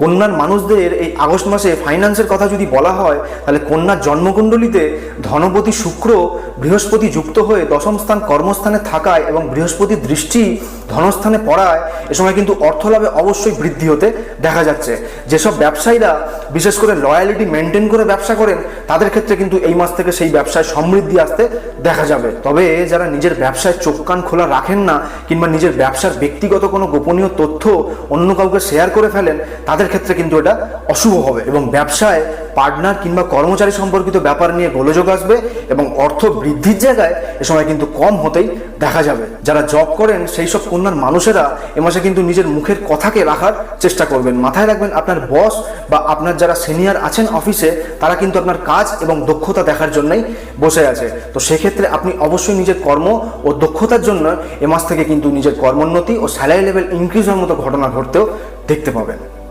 কন্যার মানুষদের এই আগস্ট মাসে ফাইন্যান্সের কথা যদি বলা হয়, তাহলে কন্যার জন্মকুণ্ডলিতে ধনপতি শুক্র বৃহস্পতি যুক্ত হয়ে দশম স্থান কর্মস্থানে থাকায় এবং বৃহস্পতির দৃষ্টি ধনস্থানে পড়ায় এ সময় কিন্তু অর্থলাভে অবশ্যই বৃদ্ধি হতে দেখা যাচ্ছে। যেসব ব্যবসায়ীরা, বিশেষ করে লয়ালিটি মেনটেন করে ব্যবসা করেন, তাদের ক্ষেত্রে কিন্তু এই মাস থেকে সেই ব্যবসায় সমৃদ্ধি আসতে দেখা যাবে। তবে যারা নিজের ব্যবসায় চোখ কান খোলা রাখেন না, কিংবা নিজের ব্যবসার ব্যক্তিগত কোনো গোপনীয় তথ্য অন্য কাউকে শেয়ার করে ফেলেন, তাদের ক্ষেত্রে কিন্তু এটা অশুভ হবে এবং ব্যবসায় পার্টনার কিংবা কর্মচারী সম্পর্কিত ব্যাপার নিয়ে গোলযোগ আসবে এবং অর্থ বৃদ্ধির জায়গায় এ সময় কিন্তু কম হতেই দেখা যাবে। যারা জব করেন, সেই সব কন্যার মানুষেরা এ মাসে কিন্তু নিজের মুখের কথাকে রাখার চেষ্টা করবেন। মাথায় রাখবেন, আপনার বস বা আপনার যারা সিনিয়র আছেন অফিসে তারা কিন্তু আপনার কাজ এবং দক্ষতা দেখার জন্যই বসে আছে। তো সেক্ষেত্রে আপনি অবশ্যই নিজের কর্ম ও দক্ষতার জন্য এ মাস থেকে কিন্তু নিজের কর্মোন্নতি ও স্যালারি লেভেল ইনক্রিজ হওয়ার মতো ঘটনা ঘটতেও দেখতে পাবেন।